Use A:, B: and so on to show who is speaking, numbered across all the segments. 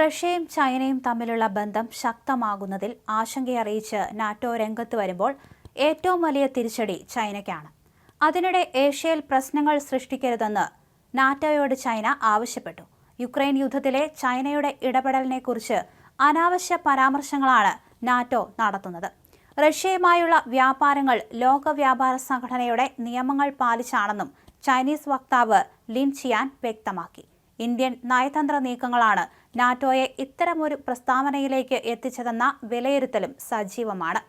A: റഷ്യയും ചൈനയും തമ്മിലുള്ള ബന്ധം ശക്തമാകുന്നതിൽ ആശങ്കയറിയിച്ച് നാറ്റോ രംഗത്ത് വരുമ്പോൾ ഏറ്റവും വലിയ തിരിച്ചടി ചൈനയ്ക്കാണ്. അതിനിടെ ഏഷ്യയിൽ പ്രശ്നങ്ങൾ സൃഷ്ടിക്കരുതെന്ന് നാറ്റോയോട് ചൈന ആവശ്യപ്പെട്ടു. യുക്രൈൻ യുദ്ധത്തിലെ ചൈനയുടെ ഇടപെടലിനെക്കുറിച്ച് അനാവശ്യ പരാമർശങ്ങളാണ് നാറ്റോ നടത്തുന്നത്. റഷ്യയുമായുള്ള വ്യാപാരങ്ങൾ ലോക വ്യാപാര സംഘടനയുടെ നിയമങ്ങൾ പാലിച്ചാണെന്നും ചൈനീസ് വക്താവ് ലിൻ ചിയാൻ വ്യക്തമാക്കി. ഇന്ത്യൻ നയതന്ത്ര നീക്കങ്ങളാണ് നാറ്റോയെ ഇത്തരമൊരു പ്രസ്താവനയിലേക്ക് എത്തിച്ചതെന്ന വിലയിരുത്തലും സജീവമാണ്.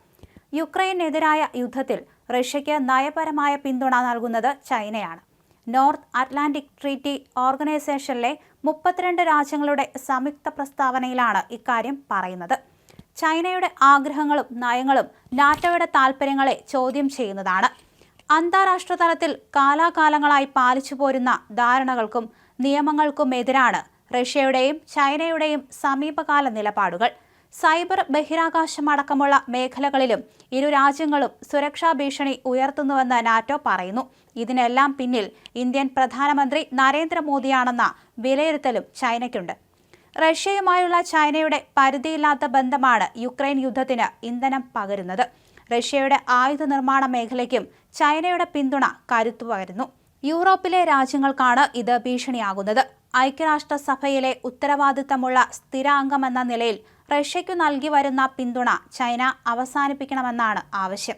A: യുക്രൈനെതിരായ യുദ്ധത്തിൽ റഷ്യയ്ക്ക് നയപരമായ പിന്തുണ നൽകുന്നത് ചൈനയാണ്. നോർത്ത് അറ്റ്ലാന്റിക് ട്രീറ്റി ഓർഗനൈസേഷനിലെ മുപ്പത്തിരണ്ട് രാജ്യങ്ങളുടെ സംയുക്ത പ്രസ്താവനയിലാണ് ഇക്കാര്യം പറയുന്നത്. ചൈനയുടെ ആഗ്രഹങ്ങളും നയങ്ങളും നാറ്റോയുടെ താൽപ്പര്യങ്ങളെ ചോദ്യം ചെയ്യുന്നതാണ്. അന്താരാഷ്ട്ര തലത്തിൽ കാലാകാലങ്ങളായി പാലിച്ചു പോരുന്ന ധാരണകൾക്കും നിയമങ്ങൾക്കുമെതിരാണ് റഷ്യയുടെയും ചൈനയുടെയും സമീപകാല നിലപാടുകൾ. സൈബർ ബഹിരാകാശമടക്കമുള്ള മേഖലകളിലും ഇരു രാജ്യങ്ങളും സുരക്ഷാ ഭീഷണി ഉയർത്തുന്നുവെന്ന് നാറ്റോ പറയുന്നു. ഇതിനെല്ലാം പിന്നിൽ ഇന്ത്യൻ പ്രധാനമന്ത്രി നരേന്ദ്രമോദിയാണെന്ന വിലയിരുത്തലും ചൈനയ്ക്കുണ്ട്. റഷ്യയുമായുള്ള ചൈനയുടെ പരിധിയില്ലാത്ത ബന്ധമാണ് യുക്രൈൻ യുദ്ധത്തിന് ഇന്ധനം പകരുന്നത്. റഷ്യയുടെ ആയുധ നിർമ്മാണ മേഖലയ്ക്കും ചൈനയുടെ പിന്തുണ കരുത്തു പകരുന്നു യൂറോപ്പിലെ രാജ്യങ്ങൾക്കാണ് ഇത് ഭീഷണിയാകുന്നത്. ഐക്യരാഷ്ട്രസഭയിലെ ഉത്തരവാദിത്തമുള്ള സ്ഥിരാംഗമെന്ന നിലയിൽ റഷ്യയ്ക്കു നൽകി വരുന്ന പിന്തുണ ചൈന അവസാനിപ്പിക്കണമെന്നാണ് ആവശ്യം.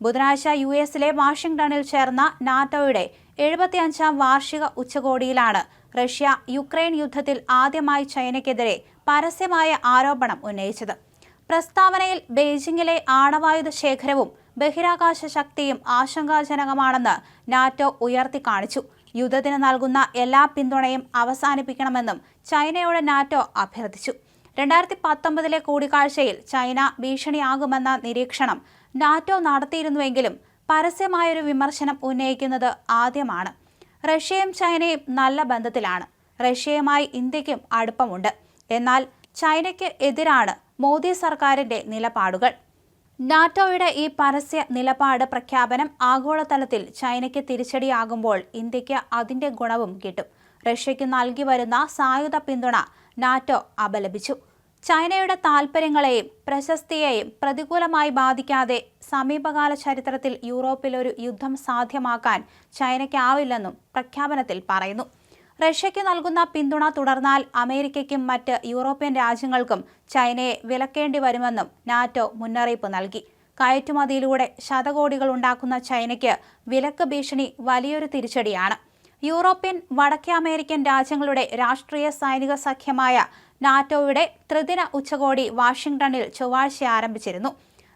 A: ബുധനാഴ്ച യു എസിലെ വാഷിംഗ്ടണിൽ ചേർന്ന നാറ്റോയുടെ എഴുപത്തിയഞ്ചാം വാർഷിക ഉച്ചകോടിയിലാണ് റഷ്യ യുക്രൈൻ യുദ്ധത്തിൽ ആദ്യമായി ചൈനയ്ക്കെതിരെ പരസ്യമായ ആരോപണം ഉന്നയിച്ചത്. പ്രസ്താവനയിൽ ബെയ്ജിംഗിലെ ആണവായുധ ശേഖരവും ബഹിരാകാശ ശക്തിയും ആശങ്കാജനകമാണെന്ന് നാറ്റോ ഉയർത്തി കാണിച്ചു യുദ്ധത്തിന് നൽകുന്ന എല്ലാ പിന്തുണയും അവസാനിപ്പിക്കണമെന്നും ചൈനയോട് നാറ്റോ അഭ്യർത്ഥിച്ചു. രണ്ടായിരത്തി പത്തൊമ്പതിലെ കൂടിക്കാഴ്ചയിൽ ചൈന ഭീഷണിയാകുമെന്ന നിരീക്ഷണം നാറ്റോ നടത്തിയിരുന്നുവെങ്കിലും പരസ്യമായൊരു വിമർശനം ഉന്നയിക്കുന്നത് ആദ്യമാണ്. റഷ്യയും ചൈനയും നല്ല ബന്ധത്തിലാണ്. റഷ്യയുമായി ഇന്ത്യക്കും അടുപ്പമുണ്ട്. എന്നാൽ ചൈനയ്ക്ക് എതിരാണ് മോദി സർക്കാരിന്റെ നിലപാടുകൾ. നാറ്റോയുടെ ഈ പരസ്യ നിലപാട് പ്രഖ്യാപനം ആഗോളതലത്തിൽ ചൈനയ്ക്ക് തിരിച്ചടിയാകുമ്പോൾ ഇന്ത്യയ്ക്ക് അതിന്റെ ഗുണവും കിട്ടും. റഷ്യയ്ക്ക് നൽകി വരുന്ന സായുധ പിന്തുണ നാറ്റോ അപലപിച്ചു. ചൈനയുടെ താൽപ്പര്യങ്ങളെയും പ്രശസ്തിയെയും പ്രതികൂലമായി ബാധിക്കാതെ സമീപകാല ചരിത്രത്തിൽ യൂറോപ്പിൽ ഒരു യുദ്ധം സാധ്യമാക്കാൻ ചൈനയ്ക്കാവില്ലെന്നും പ്രഖ്യാപനത്തിൽ പറയുന്നു. റഷ്യയ്ക്ക് നൽകുന്ന പിന്തുണ തുടർന്നാൽ അമേരിക്കയ്ക്കും മറ്റ് യൂറോപ്യൻ രാജ്യങ്ങൾക്കും ചൈനയെ വിലക്കേണ്ടി വരുമെന്നും നാറ്റോ മുന്നറിയിപ്പ് നൽകി. കയറ്റുമതിയിലൂടെ ശതകോടികൾ ഉണ്ടാക്കുന്ന ചൈനയ്ക്ക് വിലക്ക് ഭീഷണി വലിയൊരു തിരിച്ചടിയാണ്. യൂറോപ്യൻ വടക്കേ അമേരിക്കൻ രാജ്യങ്ങളുടെ രാഷ്ട്രീയ സൈനിക സഖ്യമായ നാറ്റോയുടെ ത്രിദിന ഉച്ചകോടി വാഷിംഗ്ടണിൽ ചൊവ്വാഴ്ച ആരംഭിച്ചിരുന്നു.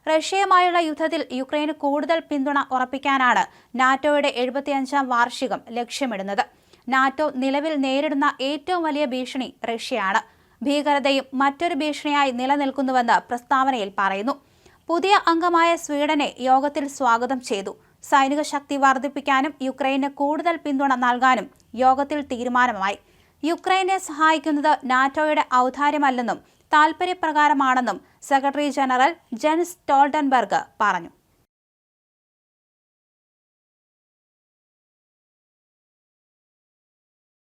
A: റഷ്യയുമായുള്ള യുദ്ധത്തിൽ യുക്രൈന് കൂടുതൽ പിന്തുണ ഉറപ്പിക്കാനാണ് നാറ്റോയുടെ എഴുപത്തിയഞ്ചാം വാർഷികം ലക്ഷ്യമിടുന്നത്. നാറ്റോ നിലവിൽ നേരിടുന്ന ഏറ്റവും വലിയ ഭീഷണി റഷ്യയാണ്. ഭീകരതയും മറ്റൊരു ഭീഷണിയായി നിലനിൽക്കുന്നുവെന്ന് പ്രസ്താവനയിൽ പറയുന്നു. പുതിയ അംഗമായ സ്വീഡനെ യോഗത്തിൽ സ്വാഗതം ചെയ്തു. സൈനിക ശക്തി വർദ്ധിപ്പിക്കാനും യുക്രൈന് കൂടുതൽ പിന്തുണ നൽകാനും യോഗത്തിൽ തീരുമാനമായി. യുക്രൈനെ സഹായിക്കുന്നത് നാറ്റോയുടെ ഔദാര്യമല്ലെന്നും താൽപര്യപ്രകാരമാണെന്നും സെക്രട്ടറി ജനറൽ ജെൻസ് ടോൾഡൻബർഗ് പറഞ്ഞു.